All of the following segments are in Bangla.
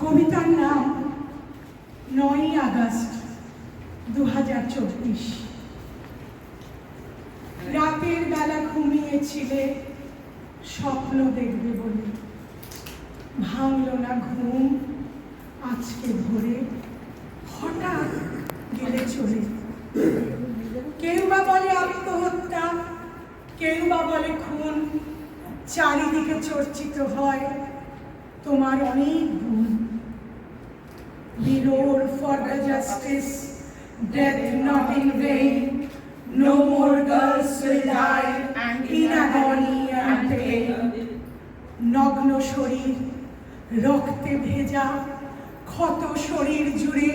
কবিতার নাম নয়ই আগস্ট দু হাজার চব্বিশ। রাতের বেলা ঘুমিয়েছিলে, স্বপ্ন দেখবে বলে। ভাঙলো না ঘুম আজকে ভোরে। হঠাৎ গেলে চলে। কেউ বা বলে আত্মহত্যা, কেউ বা বলে খুন। চারিদিকে চর্চিত হয় তোমার অনেক গুণ। The justice, death not in vain. No more girls will die and in agony and pain. নগ্ন শরীর রক্তে ভেজা ক্ষত শরীর জুড়ে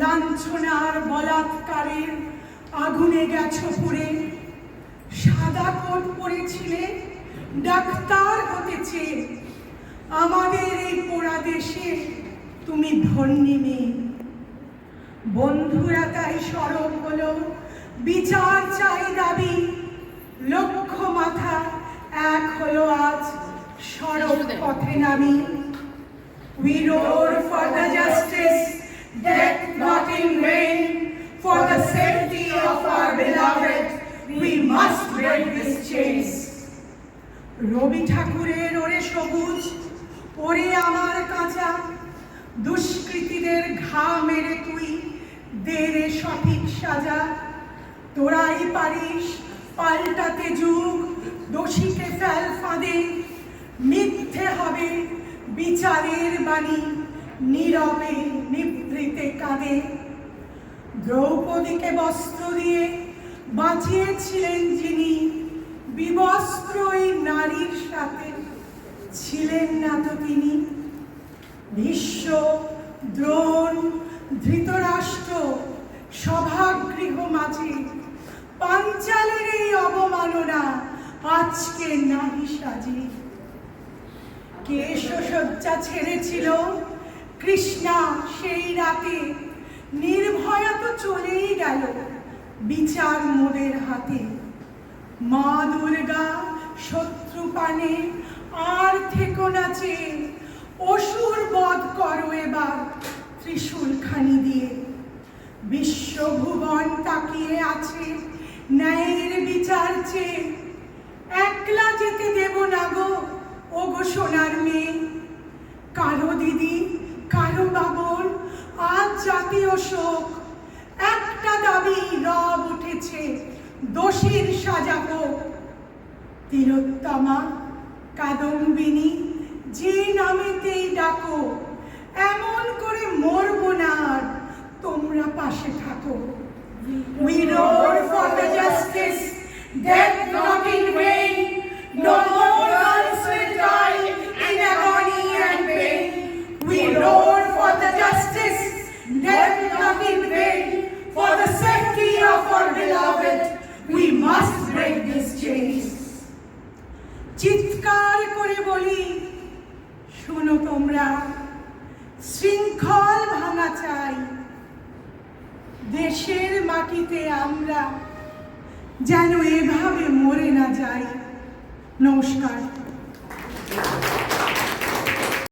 লাঞ্ছনার বলাৎকারের আগুনে গেছ পুড়ে সাদা কোট পরেছিলে ডাক্তার হতেছে আমাদের এই পোড়া দেশে তুমি ধন্যী মেয়ে বন্ধুরা তাই সরব হলো বিচার চাই দাবি লক্ষ মাথা এক হলো আজ সড়ক পথে নামি We roar for the justice, death not in vain. For the safety of our beloved, we must break this chains. রবি ঠাকুরের ওরে সবুজ ওরে আমার কাঁচা দুষ্কৃতীদের ঘা মেরে তুই দে রে সঠিক সাজা। তোরাই পারিস, পাল্টাতে যুগ, দোষীকে ফেল ফাঁদে। মিথ্যে হবে বিচারের বাণী, নীরবে নিভৃতে কাঁদে। দ্রৌপদীকে বস্ত্র দিয়ে বাঁচিয়েছিলেন যিনি, বিবস্ত্র নারীর সাথে ছিলেন না তো তিনি। ভীষ্ম, দ্রোণ ধৃতরাষ্ট্র, সভাগৃহ মাঝে পাঞ্চালের এই অবমাননা আজকে নারী সাজে। কে শয্যা ছেড়েছিল কৃষ্ণা সেই রাতে, নির্ভয়া তো চলেই গেল বিচার মোদের হাতে। মা দুর্গা শত্রু পানে আর থেকো নাচে অসুর বধ করো এবার। ত্রিশূল খানি দিয়ে বিশ্বভুবন তাকিয়ে আছে ন্যায়ের বিচার চেয়ে। একলা যেতে দেব না গো, ও গো সোনার মেয়ে। কারও দিদি, কারও বাবর আজ জাতীয় শোক। একটা দাবি রব উঠেছে, দোষীর সাজাবো তিলোত্তমা, কাদম্বিনী, যে নামেতেই ডাকো এমন করে মরব না। তোমরা পাশে থাকো। We roar for the justice death not in vain no more girls will die in for the justice death not in vain for the safety of our beloved we must break this চিৎকার করে বলি, শোনো তোমরা। শৃঙ্খল ভাঙা চাই। দেশের মাটিতে আমরা যেন এভাবে মরে না যাই। নমস্কার।